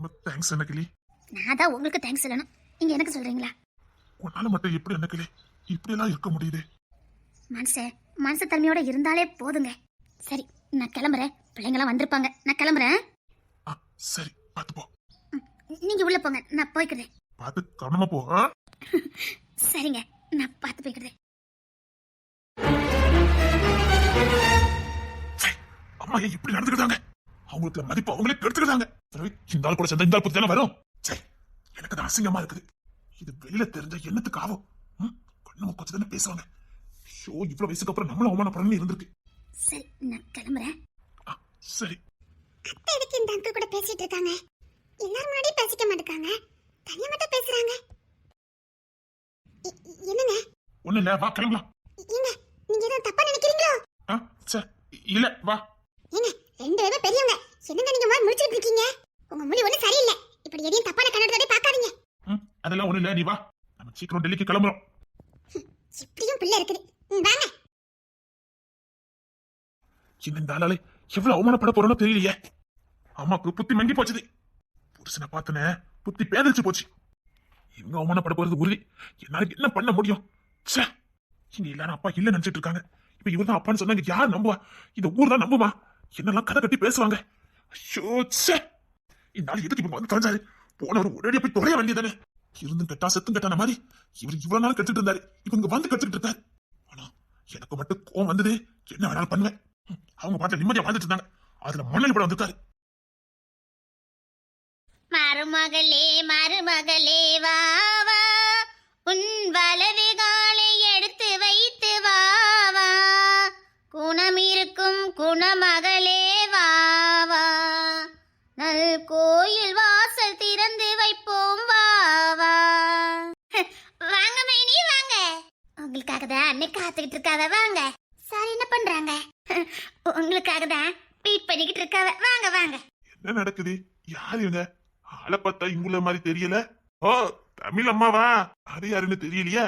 ரொம்ப தேங்க்ஸ் அண்ணக்கிளி நான் தான் உங்களுக்கு தேங்க்ஸ் சொல்லணும். நீங்க எனக்கு சொல்றீங்களா? உன்னால மட்டும் எப்படி அண்ணக்கிளி இப்படி எல்லாம் இருக்க முடியுது. மனச மனசு தன்மையோட இருந்தாலே போதுங்க. சரி நான் கிளம்புறேன். பிள்ளைங்களாம் வந்திருப்பாங்க. நான் கிளம்புறேன். சரி பார்த்து போ. நீங்க உள்ள போங்க. நான் போய்க்கிறேன். பார்த்து கவனமா போ? சரிங்க நான் பார்த்து போய்க்கிறேன். அம்மா இப்படி நடந்துக்கிட்டாங்க. அவங்களுக்கு மதிப்பு அவங்களே கெடுத்துக்கிட்டாங்க. சரி, இந்த ஆள் கூட சேர்ந்த இந்த ஆள் பத்தி தானே வரும். சரி எனக்கு தான் அசிங்கமா இருக்குது. இது வெளியில தெரிஞ்ச என்னத்துக்கு ஆகும்? கண்ணு கொஞ்சம் தானே பேசுவாங்க ஷோ இவ்வளவு வயசுக்கு அப்புறம் நம்மளும் அவமானப்படணும்னு இருந்திருக்கு. சரி நான் கிளம்புறேன். சரி. அத்தை எதுக்கு இந்த அங்கிள் கூட பேசிட்டு இருக்காங்க? எல்லாரும் முன்னாடி பேசிக்க மாட்டாங்க தனியா மட்டும் பேசுறாங்க. என்னங்க? ஒண்ணு இல்ல வா கிளம்பலாம். ஏங்க நீங்க எதுவும் தப்பா நினைக்கிறீங்களோ? இல்ல வா. ஏங்க ரெண்டு பேரும் பெரியவங்க. என்னங்க நீங்க மாதிரி முடிச்சிட்டு இருக்கீங்க? உங்க முடி ஒண்ணு சரியில்லை. இப்படி எதையும் தப்பான கண்ணோட்டத்தோட பார்க்காதீங்க. ம், அதெல்லாம் ஒண்ணு இல்ல நீ வா. நம்ம சீக்கிரம் டெல்லிக்கு கிளம்புறோம். இப்படியும் பிள்ளை இருக்குது. வாங்க. இன்னும் இந்த ஆளாலே எவ்வளவு அவமானப்பட போறோம்னு தெரியலையே. அம்மாக்கு புத்தி மங்கி போச்சுது. புருஷனை பார்த்தனே புத்தி பேதலிச்சு போச்சு. இவங்க அவமானப்பட போறது உறுதி. என்னால என்ன பண்ண முடியும்? ச்சே இங்க எல்லாரும் அப்பா இல்ல நினைச்சிட்டு இருக்காங்க. இப்ப இவர் தான் அப்பான்னு சொன்னாங்க யார் நம்புவா? இந்த ஊர் தான் நம்புமா என்னெல்லாம் கதை கட்டி பேசுவாங்க? ஐயோ சே இந்த எதுக்கு இவங்க வந்து தொலைஞ்சாரு? போனவர் உடனே போய் தொலைய வேண்டியதானே இருந்தும் கெட்டா செத்தும் கெட்டான மாதிரி இவர் இவ்வளவு நாள் கெட்டுட்டு இருந்தாரு. இவங்க வந்து கெட்டுட்டு இருக்காரு. ஆனா எனக்கு மட்டும் கோவம் வந்தது என்ன வேணாலும் பண்ணுவேன். அவங்க பாட்டுல நிம்மதியா வாழ்ந்துட்டு இருந்தாங்க. அதுல மண்ணல் படம் வந்திருக்காரு. மருமகளே மருமகளே வா வா. உன் வலது குணமகளே வா வா. நல் கோயில் வாசல் திறந்து வைப்போம் வா வா. வாங்க மைனி வாங்க. உங்களுக்காக தான் அன்னை காத்துக்கிட்டு இருக்காத வாங்க. சார் என்ன பண்றாங்க? உங்களுக்காக தான் வெயிட் பண்ணிக்கிட்டு இருக்காவ. வாங்க வாங்க. என்ன நடக்குது? யார் இவங்க? ஆளை பார்த்தா இங்குள்ள மாதிரி தெரியல. ஓ தமிழ் அம்மாவா? அது யாருன்னு தெரியலையா.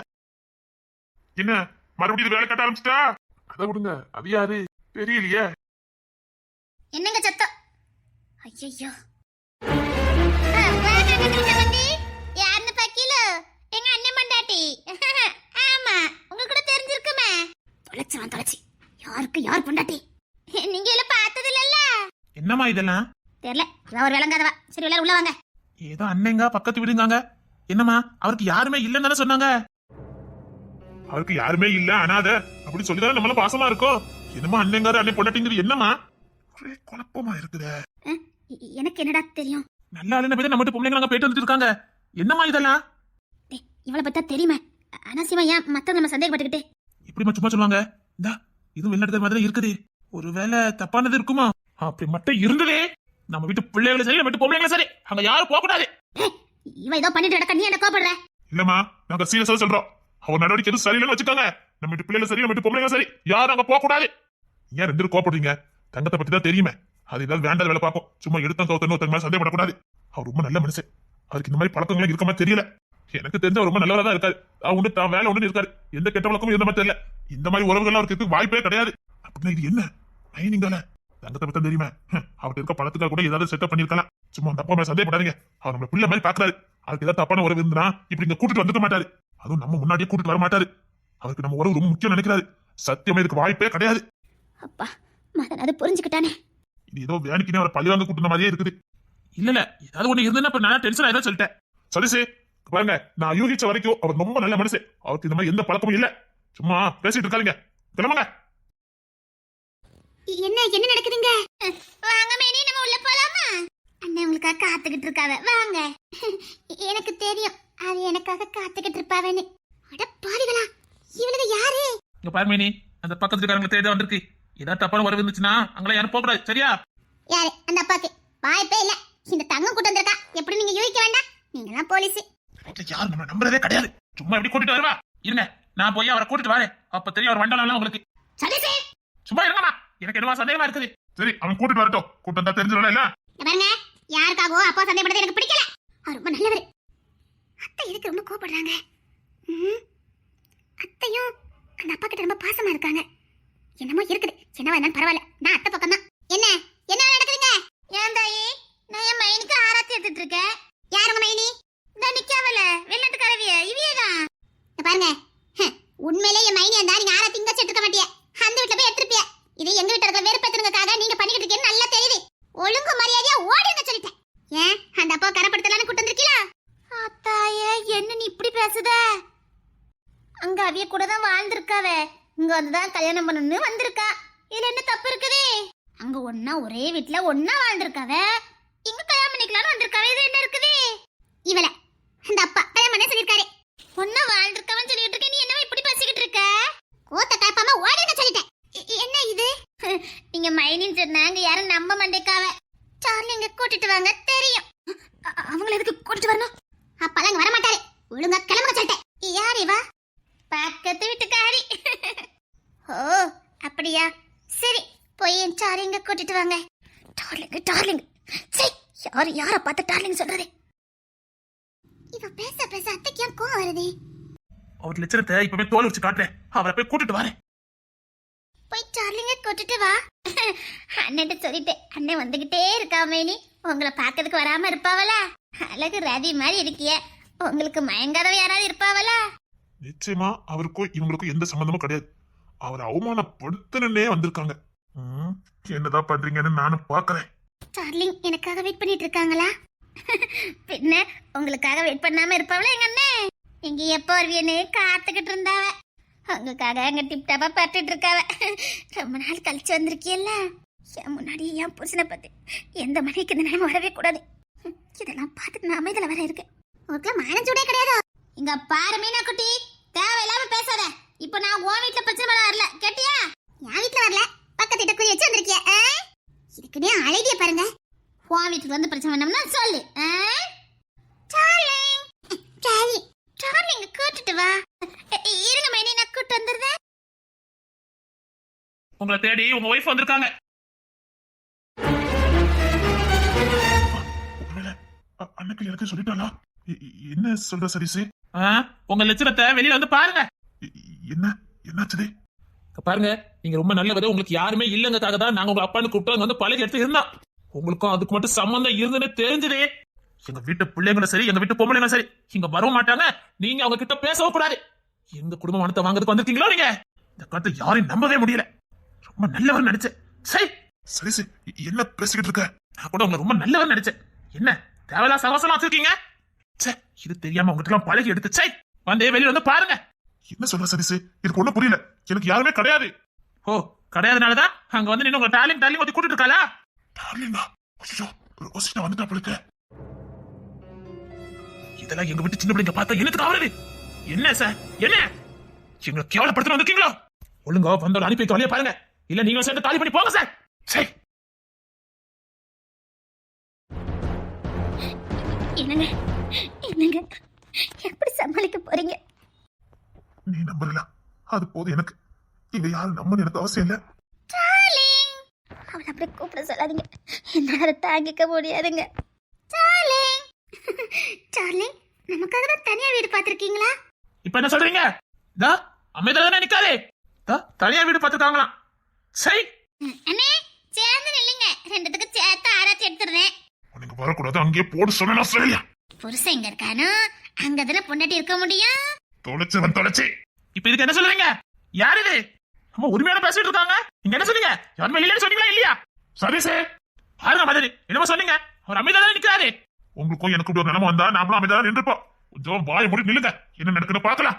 என்ன மறுபடியும் வேலை கட்ட ஆரம்பிச்சிட்டா? அதை விடுங்க அது யாரு? தெரியலையே. என்னங்க சத்தம்? ஐயோ யாருன்னு பாக்கீல? எங்க அண்ணன் மண்டாட்டி. ஆமா உங்களுக்கு கூட தெரிஞ்சிருக்குமே. தொலைச்சான் தொலைச்சி. யாருக்கு யார் பொண்டாட்டி? நீங்க எல்லாம் பார்த்தது இல்லல்ல என்னம்மா இதெல்லாம்? தெரியல. அதான் ஒரு விளங்காதவா சரி எல்லாரும் உள்ள வாங்க. ஏதோ அண்ணங்க பக்கத்து வீடுங்காங்க. என்னம்மா அவருக்கு யாருமே இல்லைன்னு தானே சொன்னாங்க? அவருக்கு யாருமே இல்ல அனாத. அப்படி சொல்லிதானே நம்மள பாசமா இருக்கோம். என்னமா அண்ணங்காரு அண்ணன் பொண்டாட்டிங்கிறது என்னம்மா? ஒரே குழப்பமா இருக்குதே. எனக்கு என்னடா தெரியும்? நல்ல ஆளுன்னு போய் நம்ம பிள்ளைங்க அங்க போயிட்டு வந்துட்டு இருக்காங்க. என்னம்மா இதெல்லாம்? இவளை பத்தா தெரியுமே. அனாசியமா ஏன் மத்தவங்க நம்ம சந்தேகப்பட்டுக்கிட்டு? இப்படிமா சும்மா சொல்லுவாங்க. இந்தா இதுவும் வெளிநாட்டு மாதிரி இருக்குது. ஒருவேளை தப்பானது இருக்குமா? அப்படி மட்டும் இருந்ததே. நம்ம வீட்டு பிள்ளைகளும் சரி நம்ம வீட்டு பொம்பளைங்களும் சரி. அங்க யாரும் போக கூடாது. இவ ஏதோ பண்ணிட்டு நடக்க நீ என்ன கோபப்படுற இல்லம்மா நாங்க சீரியஸா சொல்றோம். அவர் நடவடிக்கை எதுவும் சரியில்லைன்னு வச்சுக்கோங்க. நம்ம வீட்டு சரி நம்ம வீட்டு சரி யாரும் அங்க போக கூடாது ஏன் ரெண்டு பேரும் கோபப்படுறீங்க தங்கத்தை பத்தி தான் தெரியுமே. அது ஏதாவது வேண்டாத வேலை பார்ப்போம் சும்மா எடுத்தம் கவுத்தன்னு ஒருத்தங்க மேலே சந்தேகப்படக்கூடாது அவர் ரொம்ப நல்ல மனுஷன். அவருக்கு இந்த மாதிரி பழக்கங்களும் இருக்க மாதிரி தெரியல. எனக்கு தெரிஞ்ச ரொம்ப நல்லவரா தான் இருக்காரு. அவன் உண்டு தான் வேலை ஒன்று இருக்காரு. எந்த கெட்ட வழக்கமும் இருந்த மாதிரி தெரியல. இந்த மாதிரி உறவுகள் அவருக்கு வாய்ப்பே கிடையாது. அப்படின்னா இது என்ன? மைனிங்கால தங்கத்தை பத்தி தான் தெரியுமே. ஹம், அவர்கிட்ட இருக்க பழத்துக்காக கூட ஏதாவது செட்டப் பண்ணிருக்கலாம் சும்மா அந்த அப்பா மேல சந்தேகப்படாதீங்க. அவர் நம்ம பிள்ளை மாதிரி பாக்குறாரு அதுக்கு ஏதாவது தப்பான உறவு இருந்தா இப்படி இங்க கூட்டிட்டு வந்துக்க மாட்டாரு. அதுவும் நம்ம முன்னாடியே கூட்டிட்டு வர மாட்டாரு. அவருக்கு நம்ம உறவு ரொம்ப முக்கியம் நினைக்கிறாரு. சத்தியமா இதுக்கு வாய்ப்பே கிடையாது. அப்பா மதன் அது புரிஞ்சுக்கிட்டானே. இது ஏதோ வேணிக்கினே அவரை பழி வாங்க கூட்டின மாதிரியே இருக்குது. இல்ல இல்ல ஏதாவது ஒண்ணு இருந்ததுன்னா இப்ப நான் டென்ஷன் ஆயிதான் சொல்லிட்டேன். சதீஷ் பாருங்க நான் யூகிச்ச வரைக்கும் அவர் ரொம்ப நல்ல மனுஷன். அவருக்கு இந்த மாதிரி எந்த பழக்கமும் இல்ல. சும்மா பேசிட்டு இருக்காதீங்க. கிளம்புங்க. என்ன என்ன நடக்குதுங்க? வாங்க மேனி நம்ம உள்ள போலாமா? அண்ணன் உங்களுக்காக காத்துக்கிட்டு இருக்காவ. வாங்க. எனக்கு தெரியும் அது எனக்காக காத்துக்கிட்டு இருப்பாவன்னு. அட பாவிகளா. இவளுக்கு யாரு? இங்க பாரு மேனி. அந்த பக்கத்து இருக்காரங்க தேடி வந்திருக்கு. ஏதாவது தப்பான உறவு இருந்துச்சுன்னா அங்கெல்லாம் யாரும் போக கூடாது சரியா? யாரு? அந்த அப்பாக்கு. வாய்ப்பே இல்ல. இந்த தங்கம் கூட்டம் வந்திருக்கா. எப்படி நீங்க யூகிக்க வேண்டாம்? நீங்க தான் போலீஸ் யாரும் நம்ம நம்புறதே கிடையாது. சும்மா எப்படி கூட்டிட்டு வருவா. இருங்க நான் போய் அவரை கூட்டிட்டு வரேன். அப்ப தெரியும் அவர் வண்டாலாம் உங்களுக்கு. சதீஷே! சும்மா இருங்கம்மா. எனக்கு என்னவா சந்தேகமா இருக்குது. சரி அவன் கூட்டிட்டு வரட்டும். கூட்டம் தான் தெரிஞ்சிடல இல்ல? பாருங்க. யாருக்காகவோ அப்பா சந்தேகப்பட்டது எனக்கு பிடிக்கல. அவர் ரொம்ப நல்லவர். அத்தை எதுக்கு ரொம்ப கோபப்படுறாங்க ம், அத்தையும் அந்த அப்பா கிட்ட ரொம்ப பாசமா இருக்காங்க. என்னமோ இருக்குது. என்னவா இருந்தாலும் பரவாயில்ல. நான் அத்தை பக்கம் தான் என்ன? என்ன நடக்குதுங்க? ஏன் தாயே நான் என் மைனுக்கு ஆராத்தி எடுத்துட்டு இருக்கேன் வந்திருக்காவ இங்க வந்துதான் கல்யாணம் பண்ணணும்னு வந்திருக்கா. இதுல என்ன தப்பு இருக்குது? அங்க ஒன்னா ஒரே வீட்ல ஒன்னா வாழ்ந்திருக்காவ? இங்க கல்யாணம் பண்ணிக்கலாம்னு வந்திருக்காவ? இது என்ன இருக்குது? இவள அந்த அப்பா கல்யாணம் பண்ண சொல்லிருக்காரு ஒன்னா வாழ்ந்திருக்கவன் சொல்லிட்டு இருக்க நீ என்ன இப்படி பேசிக்கிட்டு இருக்க? கோத்த கலப்பாம ஓடின்னு சொல்லிட்டேன். என்ன இது? நீங்க மைனின்னு சொன்னாங்க யாரும் நம்ப மாட்டேக்காவ. சார்லிங்க கூட்டிட்டு வாங்க தெரியும் அ- அ- அவங்கள எதுக்கு கூட்டிட்டு வரணும் அப்பெல்லாம் இங்க வர மாட்டாரு ஒழுங்கா கிளம்புங்க சொல்லிட்டேன் யார் இவா பக்கத்து வீட்டுக்காரி ஓ அப்படியா சரி போய் என் சாரிங்க கூட்டிட்டு வாங்க டார்லிங் டார்லிங் சரி யார் பார்த்து டார்லிங் சொல்றது. இவ பேச பேச அத்தைக்கு ஏன் கோவம் வருது? அவர் லட்சணத்தை இப்பவே தோல் வச்சு காட்டுறேன். அவரை போய் கூட்டிட்டு வரேன். போய் சார்லிங்க கூட்டிட்டு வா. அண்ணன்ட்ட சொல்லிட்டேன். அண்ணன் வந்துகிட்டே இருக்கா மேனி. உங்களை பார்க்கறதுக்கு வராம இருப்பாவலா அழகு ரதி மாதிரி இருக்கிய. உங்களுக்கு மயங்காதவ யாராவது இருப்பாவலா நிச்சயமா அவருக்கும் இவங்களுக்கும் எந்த சம்பந்தமும் கிடையாது. அவரை அவமானப்படுத்தனே வந்திருக்காங்க. என்னதான் பண்றீங்கன்னு நானும் பாக்குறேன் டார்லிங் எனக்காக வெயிட் பண்ணிட்டு இருக்காங்களா பின்ன உங்களுக்காக வெயிட் பண்ணாம இருப்பாவளா எங்க அண்ணே? எங்க எப்போ வருவியன்னு காத்துக்கிட்டு இருந்தாவ உங்களுக்காக அங்க டிப் டாப்பா பட்டுட்டு இருக்காவ ரொம்ப நாள் கழிச்சு வந்திருக்கியல்ல? என் முன்னாடி என் புருஷனை பார்த்து எந்த மணிக்கு இந்த நேரம் வரவே கூடாது. இதெல்லாம் பார்த்துட்டு நான் அமைதியில் வர இருக்கேன். உனக்குலாம் மானஞ்சூடே கிடையாது. இங்க பாரு மீனா குட்டி தேவையில்லாம பேசாத. இப்போ நான் உன் வீட்டுல பிரச்சனை பண்ண வரல. கேட்டியா? என் வீட்டுல வரல. பக்கத்து வீட்டை குறி வச்சு வந்திருக்கிய ஆ? இதுக்குன்னே அழகிய பாருங்க. உன் வீட்டுக்கு வந்து பிரச்சனை பண்ணோம்னா சொல்லு. ஆ? டார்லிங். சரி டார்லிங் கூட்டிட்டு வா. இருங்க மைனி நான் கூட்டு வந்துடுறேன். உங்களை தேடி உங்க ஒய்ஃப் வந்திருக்காங்க. அன்னைக்கு எனக்கு சொல்லிட்டாளா? என்ன சொல்ற சரிசு உங்க லட்சணத்தை வெளியில வந்து பாருங்க. என்ன என்னாச்சுது? பாருங்க நீங்க ரொம்ப நல்லவர் உங்களுக்கு யாருமே இல்லங்கிறதுக்காக தான் நாங்க உங்க அப்பான்னு கூப்பிட்டு வந்து பழகி எடுத்து இருந்தோம் உங்களுக்கும் அதுக்கு மட்டும் சம்பந்தம் இருந்துன்னு தெரிஞ்சதே. எங்க வீட்டு பிள்ளைங்களும் சரி எங்க வீட்டு பொம்பளைங்களும் சரி இங்க வரவும் மாட்டாங்க. நீங்க அவங்க கிட்ட பேசவும் கூடாது. எங்க குடும்ப மனத்தை வாங்குறதுக்கு வந்திருக்கீங்களோ நீங்க? இந்த காலத்துல யாரையும் நம்பவே முடியல. ரொம்ப நல்லவர் நினைச்சேன். சரி. சரிசு எ- என்ன பேசிக்கிட்டு இருக்க? நான் கூட உங்களை ரொம்ப நல்லவர் நினைச்சேன். என்ன தேவையில்லா சகவாசம் வச்சிருக்கீங்க? ச்சே இது தெரியாம உங்ககிட்ட எல்லாம் பழகி எடுத்து சை வந்து வெளியில வந்து பாருங்க. என்ன சொல்ற சரிசு எனக்கு ஒண்ணும் புரியல. எனக்கு யாருமே கிடையாது. ஓ கிடையாதுனாலதான்? அங்க வந்து நின்று உங்க டார்லிங் டார்லிங் வந்து கூட்டிட்டு இருக்காளா? டார்லிங்கா ஐயோ ரோசினா வந்துட்டா போலுக்கு இதெல்லாம் எங்க வீட்டு சின்ன பிள்ளைங்க பார்த்தா என்னத்துக்கு ஆவறது? என்ன சார்? என்ன? எங்களை கேவலப்படுத்த வந்திருக்கீங்களா? ஒழுங்கா வந்தோட அனுப்பி வைக்க வழியை பாருங்க. இல்ல நீங்க சேர்ந்து காலி பண்ணி போங்க சார். சரி. என்னங்க? என்னங்க? எப்படி சமாளிக்க போறீங்க? நீ நம்பல அது போதும் எனக்கு. இங்க யாரும் நம்பணும் எனக்கு அவசியம் இல்ல. டார்லிங் அவளை அப்படி கூப்பிட சொல்லாதீங்க. என்னால தாங்கிக்க முடியாதுங்க. டார்லிங் டார்லிங் நமக்காக தான் தனியா வீடு பார்த்திருக்கீங்களா? இப்ப என்ன சொல்றீங்க? தா அமைதியா தானே நிக்காதே. தா தனியா வீடு பார்த்துருக்காங்களாம் சரி அண்ணே சேர்ந்து நில்லுங்க. ரெண்டுத்துக்கு சேர்த்து ஆராய்ச்சி எடுத்துருந்தேன் உனக்கு வரக்கூடாது அங்கேயே போடு சொன்னா சரியா புருஷன் எங்க இருக்கானோ? அங்கதானே பொண்டாட்டி இருக்க முடியும்? தொலைச்சவன் தொலைச்சி. இப்ப இதுக்கு என்ன சொல்றீங்க? யார் இது? அம்மா உரிமையான பேசிட்டு இருக்காங்க. நீங்க என்ன சொன்னீங்க? யாருமே இல்லைன்னு சொன்னீங்களா இல்லையா? சரிசே பாருங்க மாதிரி. என்னமோ சொன்னீங்க. அவர் அமைதியா தானே நிக்கிறாரு. உங்களுக்கும் எனக்கு ஒரு நிலைமை வந்தா நாமளும் அமைதியா நின்றுப்போம். கொஞ்சம் வாய மூடி நில்லுங்க. என்ன நடக்குன்னு பார்க்கலாம்.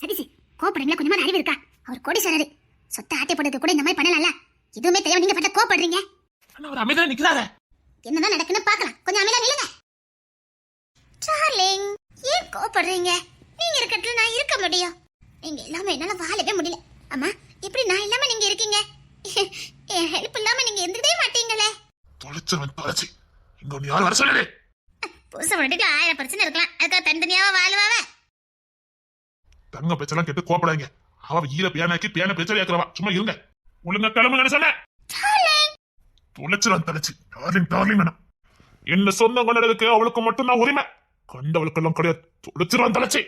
சதீஷ் கோபப்படுறீங்களா கொஞ்சமா அறிவு இருக்கா? அவர் கோடீஸ்வரரு. சொத்தை ஆட்டை போடுறது கூட இந்த மாதிரி பண்ணலாம்ல? எதுவுமே தெரியாம நீங்க பார்த்தா கோபப்படுறீங்க ஆனா அவர் அமைதியா நிக்கிறாரு. என்னதான் நடக்குன்னு பார்க்கலாம். கொஞ்சம் அமைதியா நில்லுங்க. டார்லிங் ஏன் கோபப்படுறீங்க நீங்க இருக்கட்டும் நான் இருக்க முடியும். நீங்க இல்லாம என்னால வாழவே முடியல. அம்மா எப்படி நான் இல்லாம நீங்க இருக்கீங்க? என் ஹெல்ப் இல்லாம நீங்க இருந்துட்டே மாட்டீங்களே. தொலைச்சவன் தொலைச்சி. இங்க ஒண்ணு யாரும் வர சொல்லலே புருஷன் பொண்டாட்டிக்கு ஆயிரம் பிரச்சனை இருக்கலாம். அதுக்காக தனித்தனியாவா வாழ்வாவ? தங்க பேச்செல்லாம் கேட்டு கோப்படாதீங்க அவ ஈர பேனாக்கி பேன பேச்சல் ஏக்கிறவா சும்மா இருங்க. ஒழுங்கா கிளம்புங்கன்னு சொன்ன தொலைச்சிருவான் தொலைச்சி டார்லிங் டார்லிங் என்ன சொந்தம் கொண்டதுக்கு அவளுக்கு மட்டும் நான் உரிமை. கண்டவளுக்கெல்லாம் கிடையாது தொலைச்சிருவான் தொலைச்சி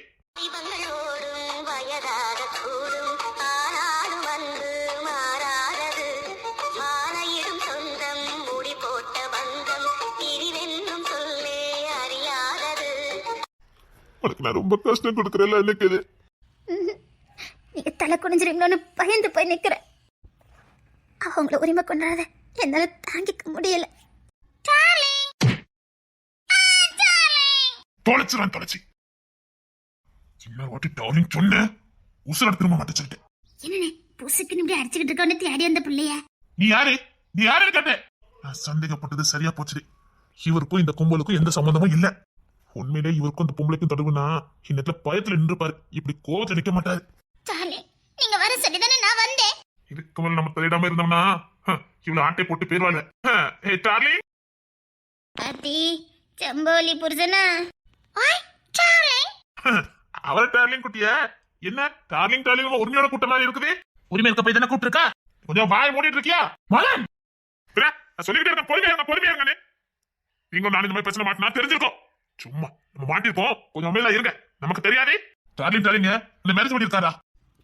உனக்கு நான் ரொம்ப கஷ்டம் கொடுக்குறேன் எனக்கு இது நீங்க தலை குனிஞ்சிருங்களோன்னு பயந்து போய் நிக்கிறேன். அவங்கள உரிமை கொண்டாட என்னால தாங்கிக்க முடியல. தொலைச்சிருவான் தொலைச்சி. இன்னொரு வாட்டி டார்லிங் சொன்ன. உசுர திரும்ப மாட்டேன் சொல்லிட்டேன். என்னண்ணே புசுக்குன்னு இப்படி அடிச்சுக்கிட்டு இருக்கவனே தேடி வந்த பிள்ளைய? நீ யாரு? நீ யாருன்னு கேட்டேன். நான் சந்தேகப்பட்டது சரியா போச்சுடி. இவருக்கும் இந்த கும்பலுக்கும் எந்த சம்மந்தமும் இல்ல. உண்மையிலே இவருக்கும் இந்த பொம்பளைக்கும் தொடர்புனா இன்னத்துல பயத்துல நின்றுப்பாரு. இப்படி கோவத்துல நிக்க மாட்டாரு. நீங்க வர சொல்லிதானே நான் வந்தேன். இதுக்கு மேல நம்ம தலையிடாம இருந்தோம்னா இவ்வளவு ஆட்டை போட்டு போயிருவாங்க ஏ டார்லி அத்தி செம்போலி புருஷனா? அவரை டார்லிங் குட்டிய. என்ன? டார்லிங் டார்லிங் உரிமையோட கூட்டம் மாதிரி இருக்குது? உரிமை இருக்க போய் தானே கூப்பிட்டுருக்கா? கொஞ்சம் வாய் மூடிட்டு இருக்கியா பின்ன, நான் சொல்லிக்கிட்டே இருக்கேன் பொறுமையா பொறுமையா இருங்க நீங்க நான் இந்த மாதிரி பிரச்சனை மாட்டினா தெரிஞ்சிருக்கோம். சும்மா நம்ம மாட்டிருக்கோம் கொஞ்சம் அமைதியா இருங்க. நமக்கு தெரியாதே. டார்லிங் டார்லிங்க இந்த மேரேஜ் பண்ணிருக்காரா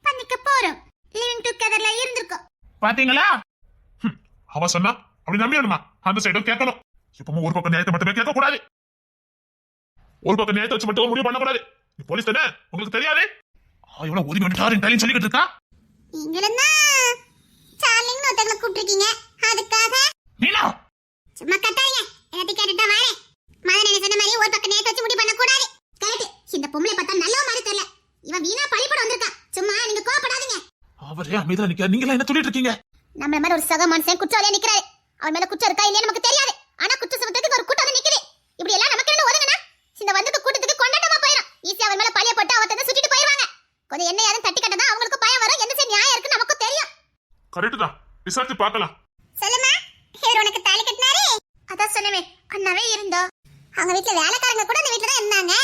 பண்ணிக்க போறோம். லிவிங் டுகெதர்ல இருந்திருக்கோம். பாத்தீங்களா? அவ சொன்னா அப்படி நம்பிடணுமா? அந்த சைடும் கேட்கணும். இப்பவும் ஒரு பக்கம் நியாயத்தை மட்டுமே கேட்க கூடாது ஒரு பக்கம் நியாயத்தை வச்சு மட்டும் முடிவு பண்ணக்கூடாது. போலீஸ் தானே உங்களுக்கு தெரியாதே? இவ்வளவு உரிமை டாரின் டாரின் சொல்லிக்கிட்டு இருக்கா? நீங்களும் தான் சார்லிங்னு ஒருத்தங்களை கூப்பிட்டுருக்கீங்க. அதுக்காக நீலா! சும்மா கத்தாதீங்க. எல்லாத்தையும் கேட்டுட்டு வரேன். மதன் என்ன சொன்ன மாதிரி ஒரு பக்கம் நேத்து வச்சு முடிவு பண்ணக்கூடாது. கரெக்ட் இந்த பொம்பளை பார்த்தா நல்ல மாதிரி தெரியல. இவன் வீணா பழிப்பட வந்திருக்கான். சும்மா நீங்க கோவப்படாதீங்க. அவரே அமைதியா நிக்க. நீங்க என்ன சொல்லிட்டு இருக்கீங்க? நம்மள மாதிரி ஒரு சக மனுஷன் குற்றவாளியா நிக்கிறாரு. அவன் மேல குற்றம் இருக்கா இல்லையா நமக்கு தெரியாது. ஆனா குற்ற சுமத்துக்கு ஒரு கூட்டம் நிக்குது. இப்படி எல்லாம் நமக்கு இந்த வந்துக்கு கூட்டத்துக்கு கொண்டாட்டமா போயிடும் ஈஸியா அவன் மேல பழிய போட்டு அவத்த சுட்டிட்டு போயிருவாங்க. கொஞ்சம் என்ன யாரும் தட்டி கட்டதான் அவங்களுக்கு பயம் வரும். எந்த சரி நியாயம் இருக்கு நமக்கு தெரியும். கரெக்ட் தான். விசாரிச்சு பார்க்கலாம். சொல்லுமா? ஹேர் உனக்கு தாலி கட்டினாரு? அதான் சொன்னவே அண்ணாவே இருந்தோ. அவங்க வீட்ல வேலைக்காரங்க கூட அந்த வீட்ல தான் இருந்தாங்க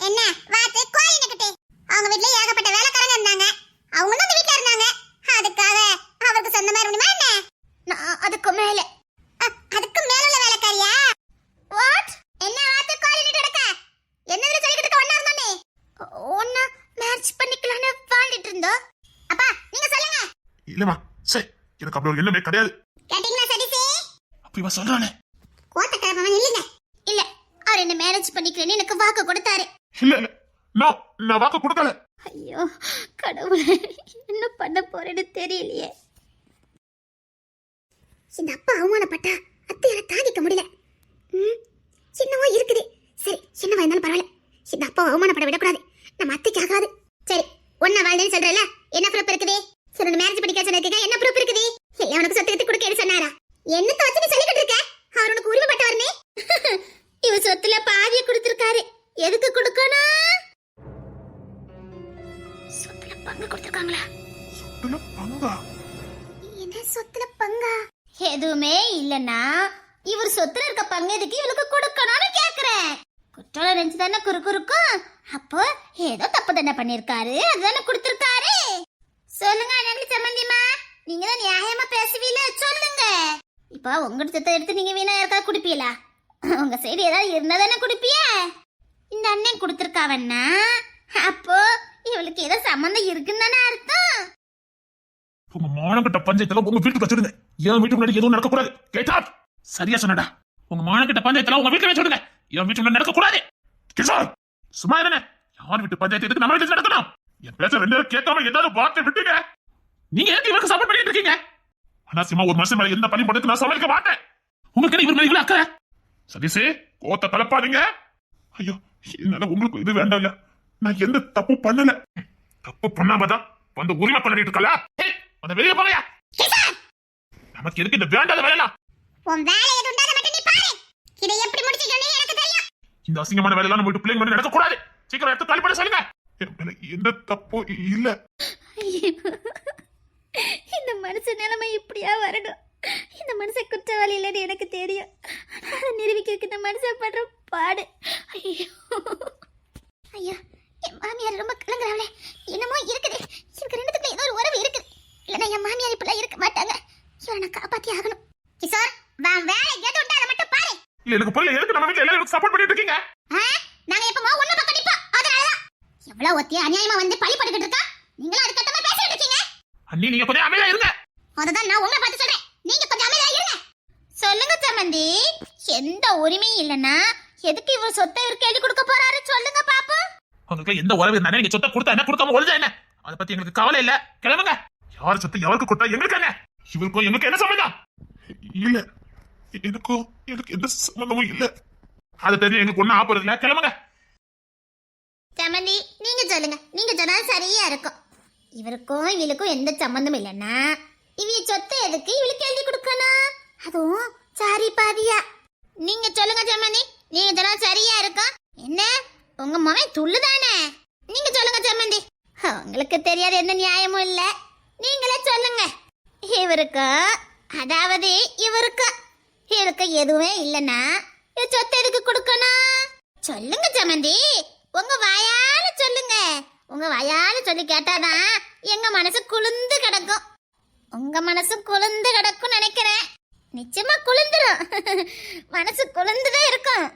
என்ன வாத்து கோயில் நக்கட்டே அவங்க வீட்ல ஏகப்பட்ட வேலைக்காரங்க இருந்தாங்க அவங்களும் அந்த வீட்ல இருந்தாங்க அதுக்காக அவருக்கு சொந்த மாதிரி முடியுமா என்ன நான் அதுக்கு மேல அ- அதுக்கு மேல உள்ள வேலைக்காரியா வாட் என்ன வார்த்தை காலிட்டு கிடக்க என்னதுல சொல்லிக்கிட்டு இருக்க ஒண்ணா இருந்தானே ஒன்னா மேட்ச் பண்ணிக்கலாம்னு வாழ்ந்துட்டு இருந்தோம் அப்பா நீங்க சொல்லுங்க இல்லம்மா சரி எனக்கு அப்படி ஒரு எண்ணமே கிடையாது. கேட்டீங்களா சதீஷே? அப்ப இவ சொல்றானே. கோத்த கிளம்பவன் இல்லைங்க. இல்ல அவர் என்ன மேரேஜ் பண்ணிக்கிறேன்னு எனக்கு வாக்கு கொடுத்தாரு. இல்ல இல்ல. நான் வாக்கு கொடுக்கல. ஐயோ கடவுளே என்ன பண்ண போறேன்னு தெரியலையே. இந்த அப்பா அவமானப்பட்டா அத்தையால தாங்கிக்க முடியல. சின்னவா இருக்குது. சரி சின்னவா இருந்தாலும் பரவாயில்ல. இந்த அப்பா அவமானப்பட விடக்கூடாது. நம்ம அத்தைக்கு ஆகாது. சரி ஒன்னா வாழ்ந்தேன்னு சொல்றல என்ன ப்ரூஃப் இருக்குது? சரி மேரேஜ் படிக்க சொன்னதுக்கு என்ன ப்ரூஃப் இருக்குது? இல்ல உனக்கு சொத்து கத்து கொடுக்க சொன்னாரா? என்னத்த வச்சு நீ சொல்லிக்கிட்டு இருக்க? அவர் உனக்கு உரிமைப்பட்டவர்னே? இவ சொத்துல பாதியை கொடுத்திருக்காரு. எதுக்கு கொடுக்கணும்? சொத்துல பங்கு கொடுத்திருக்காங்களா? பங்கா? என்ன சொத்துல பங்கா? எதுவுமே இல்லனா இவர் சொத்துல இருக்க பங்கு எதுக்கு இவளுக்கு கொடுக்கணும்னு கேக்குறேன். குற்றம் நினைச்சு தானே குறுக்குறுக்கும் அப்போ ஏதோ தப்பு தானே பண்ணிருக்காரு அதுதானே கொடுத்திருக்காரு. சொல்லுங்க அண்ணி சம்பந்திமா நீங்க தான் நியாயமா பேசுவீல சொல்லுங்க. இப்போ உங்கள்ட்ட சத்தம் எடுத்து நீங்க வீணா யாருக்கா குடிப்பீங்களா? உங்க சைடு ஏதாவது இருந்தா தானே குடிப்பிய? இந்த அண்ணன் கொடுத்திருக்காவன்னா அப்போ இவளுக்கு ஏதோ சம்மந்தம் இருக்குன்னு தானே அர்த்தம். உங்க மானங்கிட்ட பஞ்சாயத்துல உங்க வீட்டுக்கு வச்சிருங்க என் வீட்டுக்கு முன்னாடி எதுவும் நடக்கக்கூடாது. கேட்டா? சரியா சொன்னடா. உங்க மானங்கிட்ட பஞ்சாயத்துல உங்க வீட்டுல வச்சிருங்க என் வீட்டுக்கு முன்னாடி நடக்கக்கூடாது. கிஷோர் சும்மா தானே யார் வீட்டு பஞ்சாயத்து எதுக்கு நம்ம வீட்டுல நடக்கணும்? என் பேச்ச ரெண்டு பேரும் கேட்காம ஏதாவது வார்த்தை விட்டுங்க? நீங்க எதுக்கு இவருக்கு சப்போர்ட் பண்ணிட்டு இருக்கீங்க? அனாசியமா ஒரு மனுஷன் மேல எந்த பணி போட்டு நான் சமாளிக்க மாட்டேன். உங்களுக்கு என்ன இவர் மேல இவ்வளவு அக்கறை? சதீஷே கோத்த கலப்பாதீங்க ஐயோ என்னால உங்களுக்கு இது வேண்டாம் இல்ல நான் எந்த தப்பு பண்ணல. தப்பு பண்ணாமதான் வந்து உரிமை பண்ணிட்டு இருக்கல அந்த வெளியே போலையா நமக்கு எதுக்கு இந்த வேண்டாத வேலைலாம் உன் வேலை எது உண்டாத மட்டும் நீ பாரு. இதை எப்படி முடிச்சுக்கணும்னு எனக்கு தெரியும். இந்த அசிங்கமான வேலையெல்லாம் நம்ம வீட்டு பிள்ளைங்க நடக்க கூடாது சீக்கிரம் எடுத்து பண்ண சொல்லுங்க. என் மேல எந்த தப்பும் இல்ல. இந்த மனுஷன் நிலைமை இப்படியா வரணும்? இந்த மனுஷன் குற்றவாளி இல்லைன்னு எனக்கு தெரியும். அதை நிரூபிக்கிறதுக்கு இந்த மனுஷன் படுற பாடு. ஐயோ ஐயோ என் மாமியார் ரொம்ப கலங்குறாங்களே என்னமோ இருக்குது. இவங்க ரெண்டுத்துக்குள்ள ஏதோ ஒரு உறவு இருக்குது. இல்லைன்னா என் மாமியார் இப்படிலாம் இருக்க மாட்டாங்க. இவரை நான் காப்பாத்தி ஆகணும். கிஷோர் வேலை எது உண்டாத மட்டும் பாரு. இல்ல எனக்கு புரியல. எதுக்கு நம்ம வீட்டுல எல்லாரும் சப்போர்ட் பண்ணிட்டு இருக்கீங்க? நாங்க எப்பமா ஒண்ணு பக்கம் நிப்போம் அதனாலதான் எவ்வளவு ஒத்தியா அநியாயமா வந்து பழி பட்டுக்கிட்டு இருக்கா? நீங்களும் அதுக்கு மாதிரி பேசிட்டு இருக்கீங்க. அண்ணி நீங்க கொஞ்சம் அமைதியா இருங்க. அதுதான் நான் உங்களை பார்த்து சொல்றேன். நீங்க கொஞ்சம் அமைதியா இருங்க. சொல்லுங்க சம்மந்தி. எந்த உரிமையும் இல்லைன்னா எதுக்கு இவர் சொத்தை இவருக்கு எழுதி கொடுக்க போறாரு? சொல்லுங்க பாப்போம். உங்களுக்கு எந்த உறவு இருந்தானே நீங்க சொத்தை கொடுத்தா என்ன? கொடுக்காம ஒழிஞ்சா என்ன? அதை பத்தி எங்களுக்கு கவலை இல்ல. கிளம்புங்க. யார் சொத்து யாருக்கு கொடுத்தா எங்களுக்கு என்ன? இவருக்கும் எனக்கு என்ன சம்பந்தம் இல்ல. எனக்கும் எனக்கு எந்த சம்பந்தமும் இல்ல. அதை தெரிஞ்சு எங்களுக்கு ஒண்ணும் ஆப்பறது இல்ல கிளம்புங்க. சம்மந்தி நீங்க சொல்லுங்க. நீங்க சொன்னா சரியா இருக்கும். இவருக்கும் இவளுக்கும் எந்த சம்மந்தம் இல்லைன்னா இவ சொத்தை எதுக்கு இவளுக்கு எழுதி கொடுக்கணும்? அதுவும் சாரி பாதியா. நீங்க சொல்லுங்க சம்மந்தி. நீங்க சொன்னா சரியா இருக்கும். என்ன? உங்க மகன் துள்ளுதானே? நீங்க சொல்லுங்க சம்மந்தி. உங்களுக்கு தெரியாத எந்த நியாயமும் இல்ல. நீங்களே சொல்லுங்க. இவருக்கு அதாவது இவருக்கு இவருக்கு எதுவுமே இல்லைன்னா சொத்து எதுக்கு கொடுக்கணும்? சொல்லுங்க சம்மந்தி. உங்க வாயால சொல்லுங்க. உங்க வாயால சொல்லி கேட்டாதான் எங்க மனசு குளிர்ந்து கிடக்கும். உங்க மனசு குளிர்ந்து கிடக்கும் நினைக்கிறேன். நிச்சயமா குளிர்ந்துடும் மனசு குளிர்ந்துதான் இருக்கும்.